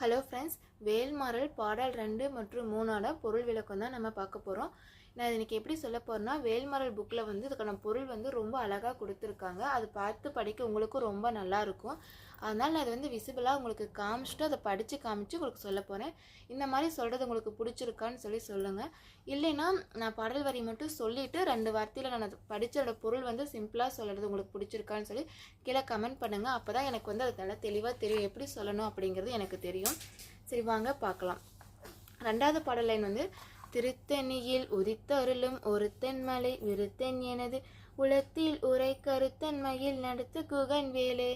Hello friends Vel Maral பாடல் ரெண்டு மற்றும் மூணோட பொருள் விளக்கம் தான் நம்ம பார்க்க போகிறோம் நான் இன்னைக்கு எப்படி சொல்ல போகிறேன்னா வேல்மாறல் புக்கில் வந்து இதுக்கான பொருள் வந்து ரொம்ப அழகாக கொடுத்துருக்காங்க. அது பார்த்து படிக்க உங்களுக்கும் ரொம்ப நல்லாயிருக்கும் அதனால் நான் அதை வந்து விசிபிளாக உங்களுக்கு காமிச்சிட்டு அதை படித்து காமிச்சு உங்களுக்கு சொல்ல போகிறேன் இந்த மாதிரி சொல்கிறது உங்களுக்கு பிடிச்சிருக்கான்னு சொல்லி சொல்லுங்கள் இல்லைன்னா நான் பாடல் வரி மட்டும் சொல்லிவிட்டு ரெண்டு வார்த்தையில் நான் அதை படித்தோட பொருள் வந்து சிம்பிளாக சொல்கிறது உங்களுக்கு பிடிச்சிருக்கான்னு சொல்லி கீழே கமெண்ட் பண்ணுங்கள் அப்போ தான் எனக்கு வந்து அது நல்லா தெளிவாக தெரியும். எப்படி சொல்லணும் அப்படிங்கிறது எனக்கு தெரியும். சரி வாங்க பார்க்கலாம். ரெண்டாவது பாடல் லைன் வந்து திருத்தணியில் உதித்தருளும் ஒருத்தன் மலை விருத்தன் எனது உளத்தில் உரை கருத்தன் மயில் நடத்து குகன் வேலே.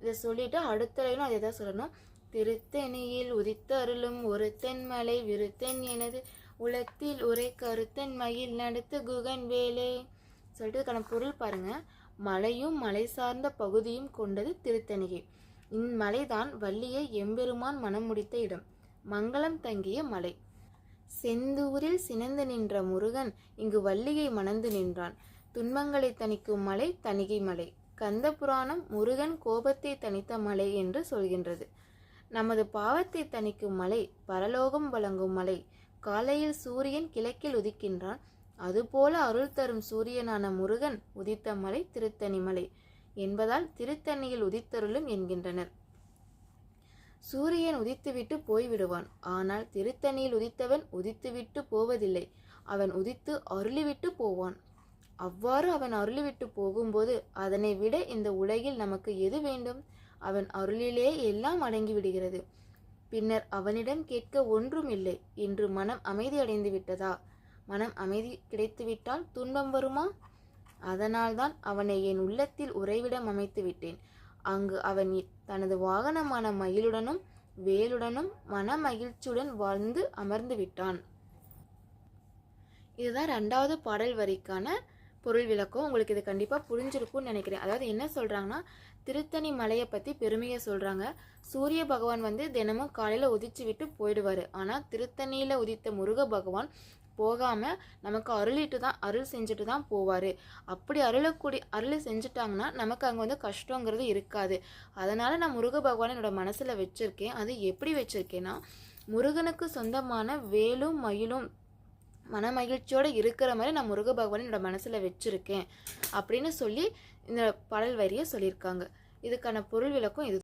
இதை சொல்லிட்டு அடுத்த லைனும் அதே தான் சொல்லணும். திருத்தணியில் உதித்தருளும் ஒருத்தன் மலை விருத்தன் எனது உலத்தில் உரை கருத்தன் மயில் நடத்து குகன் வேலே. சொல்லிட்டு இதுக்கான பொருள் பாருங்க. மலையும் மலை சார்ந்த பகுதியும் கொண்டது திருத்தணிகை. இம்மலைதான் வள்ளியை எம்பெருமான் மனம் முடித்த இடம். மங்களம் தங்கிய மலை. செந்தூரில் சினந்து நின்ற முருகன் இங்கு வள்ளியை மணந்து நின்றான். துன்பங்களை தணிக்கும் மலை தணிகை மலை. கந்த புராணம் முருகன் கோபத்தை தணித்த மலை என்று சொல்கின்றது. நமது பாவத்தை தணிக்கும் மலை பரலோகம் வழங்கும் மலை. காலையில் சூரியன் கிழக்கில் உதிக்கின்றான். அதுபோல அருள் தரும் சூரியனான முருகன் உதித்த மலை திருத்தணி மலை. என்பதால் திருத்தண்ணியில் உதித்தருளும் என்கின்றனர். சூரியன் உதித்துவிட்டு போய்விடுவான். ஆனால் திருத்தணியில் உதித்தவன் உதித்துவிட்டு போவதில்லை. அவன் உதித்து அருளிவிட்டு போவான். அவ்வாறு அவன் அருளிவிட்டு போகும்போது அதனை விட இந்த உலகில் நமக்கு எது வேண்டும்? அவன் அருளிலே எல்லாம் அடங்கிவிடுகிறது. பின்னர் அவனிடம் கேட்க ஒன்றும் இல்லை. என்று மனம் அமைதி அடைந்து விட்டதா மனம் அமைதி கிடைத்துவிட்டால் துன்பம் வருமா? அதனால்தான் அவனை என் உள்ளத்தில் உறைவிடம் அமைத்து விட்டேன். அங்கு அவன் தனது வாகனமான மயிலுடனும் வேலுடனும் மன மகிழ்ச்சியுடன் வாழ்ந்து அமர்ந்து விட்டான். இதுதான் ரெண்டாவது பாடல் வரிக்கான பொருள் விளக்கம். உங்களுக்கு இது கண்டிப்பாக புரிஞ்சிருக்கும்னு நினைக்கிறேன். அதாவது என்ன சொல்கிறாங்கன்னா திருத்தணி மலையை பற்றி பெருமையை சொல்கிறாங்க சூரிய பகவான் வந்து தினமும் காலையில் உதிச்சு விட்டு போயிடுவார். ஆனால் திருத்தணியில் உதித்த முருக பகவான் போகாமல் நமக்கு அருளிட்டு தான் அருள் செஞ்சுட்டு தான் போவார். அப்படி அருளக்கூடிய அருள் செஞ்சுட்டாங்கன்னா நமக்கு அங்கே வந்து கஷ்டங்கிறது இருக்காது. அதனால் நான் முருக பகவான் என்னோட மனசில் வச்சுருக்கேன். அது எப்படி வச்சுருக்கேன்னா முருகனுக்கு சொந்தமான வேலும் மயிலும் மனமகிழ்ச்சியோடு இருக்கிற மாதிரி நான் முருக பகவான் என்னோட மனசில் வச்சுருக்கேன். அப்படின்னு சொல்லி இந்த பாடல் வரியை சொல்லியிருக்காங்க. இதுக்கான பொருள் விளக்கம் இது